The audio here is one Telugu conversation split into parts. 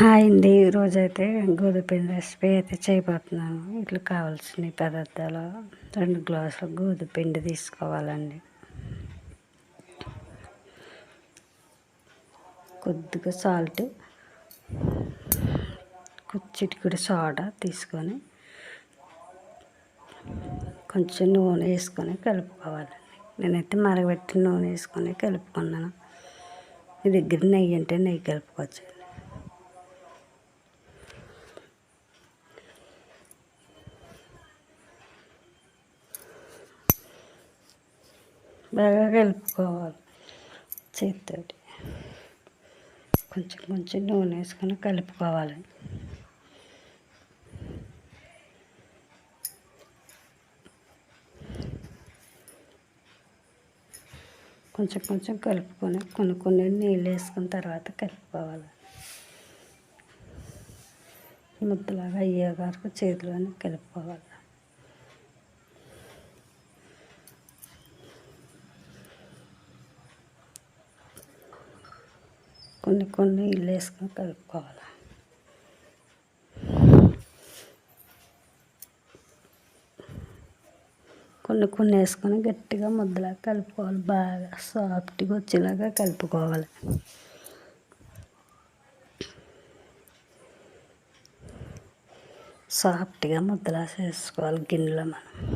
హాయ్ అండి. ఈరోజైతే గోధుమ రెసిపీ అయితే చేయబోతున్నాను. ఇట్లా కావాల్సిన పదార్థాలు రెండు గ్లాసులు గోధుమ పిండి తీసుకోవాలండి. కొద్దిగా సాల్ట్ చిటికుడు సోడా తీసుకొని కొంచెం నూనె వేసుకొని కలుపుకోవాలండి. నేనైతే మరగబెట్టిన నూనె వేసుకొని కలుపుకున్నాను. మీ దగ్గర నెయ్యి అంటే నెయ్యి కలుపుకోవచ్చు. బాగా కలుపుకోవాలి. చేతితోటి. కొంచెం కొంచెం నూనె వేసుకొని కలుపుకోవాలి. కొంచెం కొంచెం కలుపుకొని కొన్ని కొన్ని నీళ్ళు వేసుకున్న తర్వాత కలుపుకోవాలి. ముద్దలాగా అయ్యే వరకు చేతిలోనే కలుపుకోవాలి. కొన్ని కొన్ని ఇల్లు వేసుకొని కలుపుకోవాలి. కొన్ని కొన్ని వేసుకొని గట్టిగా ముద్దలా కలుపుకోవాలి బాగా సాఫ్ట్గా వచ్చేలాగా కలుపుకోవాలి. సాఫ్ట్గా ముద్దలా చేసుకోవాలి గిన్నెలో మనం.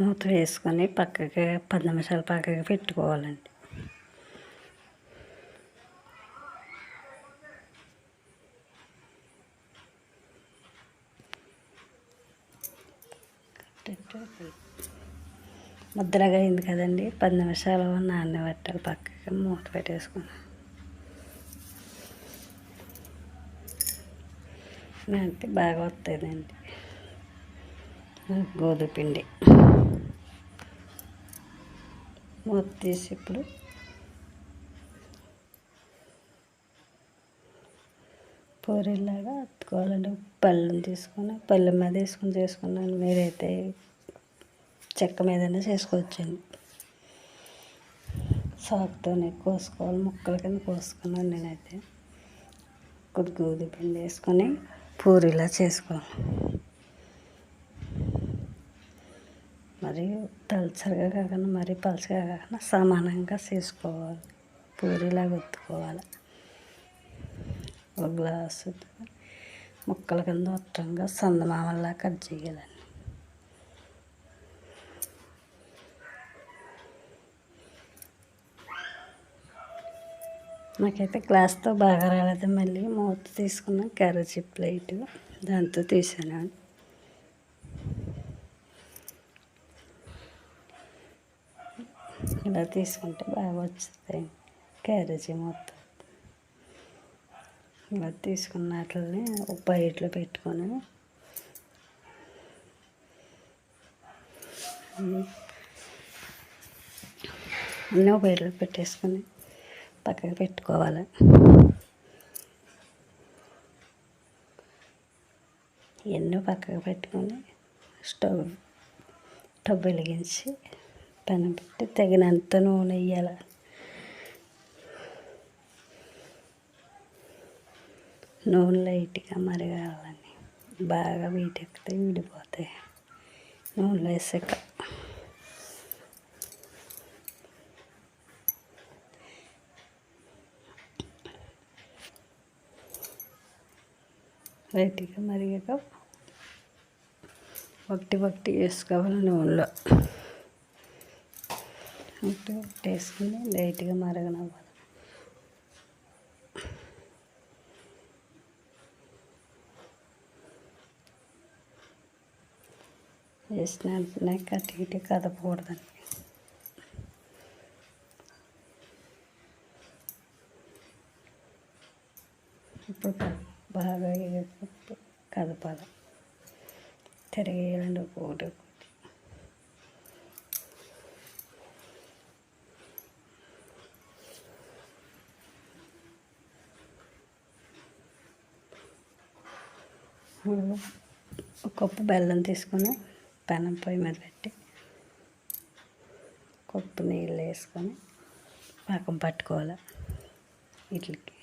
మూత వేసుకొని పక్కకి పది నిమిషాలు పక్కకి పెట్టుకోవాలండి. ముద్దలాగా అయింది కదండి. పది నిమిషాలు నాన్న పెట్టాలి పక్కకి మూత పెట్టేసుకున్నాను అంటే బాగా వస్తుందండి గోధుమ పిండి. మూత తీసి ఇప్పుడు పూరిలాగా అత్తుకోవాలండి పళ్ళెం తీసుకొని పళ్ళెం మీద వేసుకొని చేసుకున్నాను. మీరైతే చెక్క మీదనే చేసుకోవచ్చండి. సాకుతోనే కోసుకోవాలి ముక్కల కింద కోసుకున్నాను నేనైతే. కొద్ది గోధుమ పిండి వేసుకొని పూరిలా చేసుకోవాలి. మరి తలచరగా కాకుండా మరీ పలచగా కాకుండా సమానంగా చేసుకోవాలి. పూరిలాగా ఒత్తుకోవాలి. ఒక గ్లాసు ముక్కల కింద మొత్తంగా సందమామల్లా కట్ చేయాలండి. నాకైతే గ్లాస్తో బాగా రాలేదు మళ్ళీ మూత తీసుకున్న కర్రీ ప్లేట్ దాంతో తీసాను. ఇలా తీసుకుంటే బాగా వచ్చింది క్యారేజీ మొత్తం. ఇలా తీసుకున్న వాటిని ఒక బయటలో పెట్టుకొని అన్నీ ఒక బయటలో పెట్టేసుకొని పక్కకు పెట్టుకోవాలి. ఎన్నో పక్కకు పెట్టుకొని స్టవ్ స్టవ్ వెలిగించి పెనం పెట్టి తగినంత నూనె వేయాలి నూనె లైట్గా మరగాలని. బాగా వీటెక్కితే విడిపోతాయి. నూనెలో వేసాక లైట్గా మరిగాక ఒకటి ఒకటి వేసుకోవాలి నూనెలో. ఉప్పు వేసుకుని లైట్గా మరగనవ్వాలి వేసిన వెంటనే కట్టి ఇటు కదపకూడదండి. ఇప్పుడు బాగా కదపాలి. తిరిగేయాలండి ఒకటి ఒక కప్పు బెల్లం తీసుకొని పెనం పొయ్యి మీద పెట్టి కప్పు నీళ్ళు వేసుకొని పాకం పట్టుకోవాలి వీటికి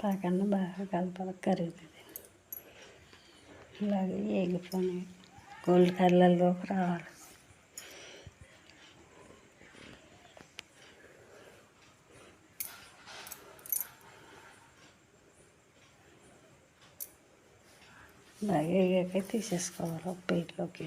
పాకన్న బాగా కలపాలి కరుగుతుంది ఇలాగే ఏగిపోయి గోల్డ్ కలర్లోకి రావాలి. అలాగే వేగాక తీసేసుకోవాలి ప్లేట్లోకి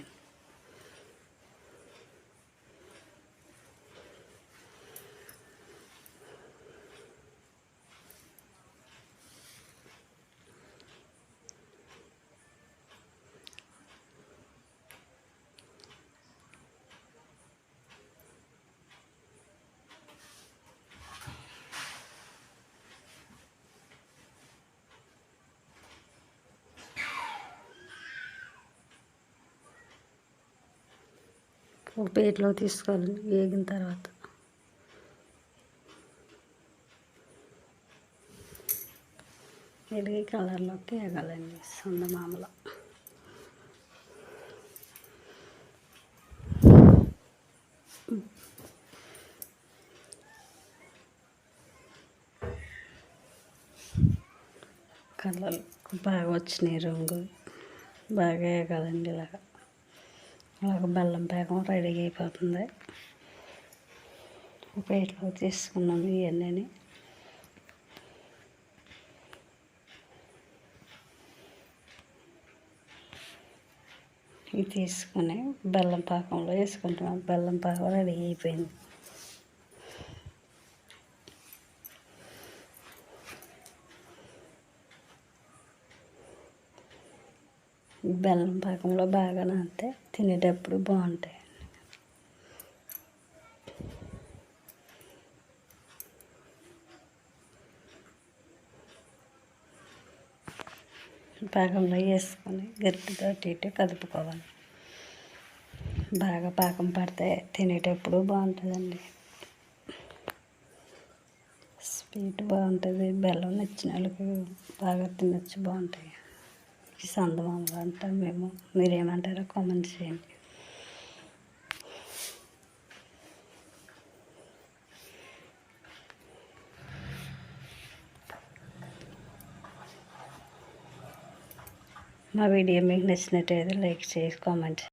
ఒక ప్లేట్లో తీసుకోవాలి వేగిన తర్వాత. వెలిగి కలర్లోకి వేగాలండి మామల. కలర్ బాగా వచ్చినాయి రంగు బాగా వేగాలండి ఇలాగా. అలాగ బెల్లం పాకం రెడీ అయిపోతుంది. ప్లేట్లో తీసుకున్నాము ఇవన్నీ ఇవి తీసుకుని బెల్లం పాకంలో వేసుకుంటున్నాం బెల్లం పాకం రెడీ అయిపోయింది. బెల్లం పాకంలో బాగా నానితే తినేటప్పుడు బాగుంటాయి పాకంలో వేసుకొని గరిటెతో ఇటు కదుపుకోవాలి. బాగా పాకం పడితే తినేటప్పుడు బాగుంటుందండి. స్వీట్ బాగుంటుంది బెల్లం నచ్చిన వాళ్ళకి బాగా తినచ్చు బాగుంటాయి. సందమామలు అంటాం మేము. మీరేమంటారో కామెంట్ చేయండి. మా వీడియో మీకు నచ్చినట్టయితే లైక్ చేసి కామెంట్